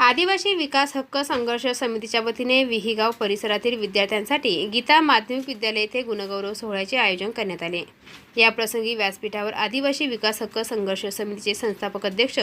आदिवासी विकास हक्क संघर्ष समितीच्या वतीने विहीगाव परिसरातील विद्यार्थ्यांसाठी गीता माध्यमिक विद्यालय येथे गुणगौरव सोहळ्याचे आयोजन करण्यात आले. याप्रसंगी व्यासपीठावर आदिवासी विकास हक्क संघर्ष समितीचे संस्थापक अध्यक्ष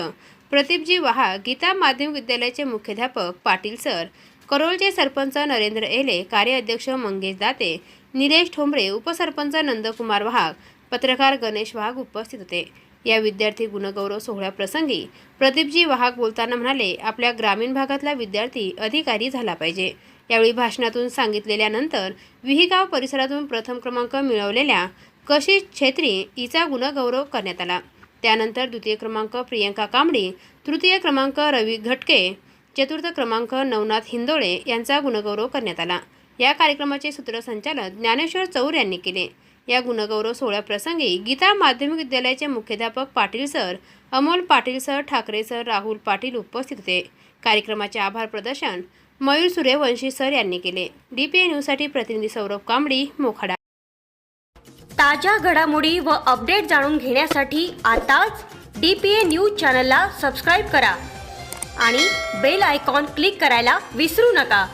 प्रदीपजी वहा गीता माध्यमिक विद्यालयाचे मुख्याध्यापक पाटील सर करोलचे सरपंच नरेंद्र एले कार्याध्यक्ष मंगेश दाते निलेश ठोंबरे उपसरपंच नंदकुमार वाघ पत्रकार गणेश वाघ उपस्थित होते. या विद्यार्थी गुणगौरव सोहळ्याप्रसंगी प्रदीपजी वाहक बोलताना म्हणाले आपल्या ग्रामीण भागातला विद्यार्थी अधिकारी झाला पाहिजे. यावेळी भाषणातून सांगितलेल्यानंतर विहीगाव परिसरातून प्रथम क्रमांक मिळवलेल्या कशिश छेत्री हिचा गुणगौरव करण्यात आला. त्यानंतर द्वितीय क्रमांक प्रियंका कांबडी तृतीय क्रमांक रवी घटके चतुर्थ क्रमांक नवनाथ हिंदोळे यांचा गुणगौरव करण्यात आला. या कार्यक्रमाचे सूत्रसंचालन ज्ञानेश्वर चौर यांनी केले. या गुणगौरव सोहळ्याप्रसंगी गीता माध्यमिक विद्यालयाचे मुख्याध्यापक Patil sir Amol Patil sir Thackeray sir Rahul Patil उपस्थित होते. कार्यक्रमाचे आभार प्रदर्शन मयूर सूर्यवंशी सर यांनी केले. डी पी न्यूजसाठी प्रतिनिधी सौरभ कांबडी मोखाडा. ताज्या घडामोडी व अपडेट जाणून घेण्यासाठी आताच डी पी ए न्यूज चॅनलला सबस्क्राईब करा आणि बेल आयकॉन क्लिक करायला विसरू नका.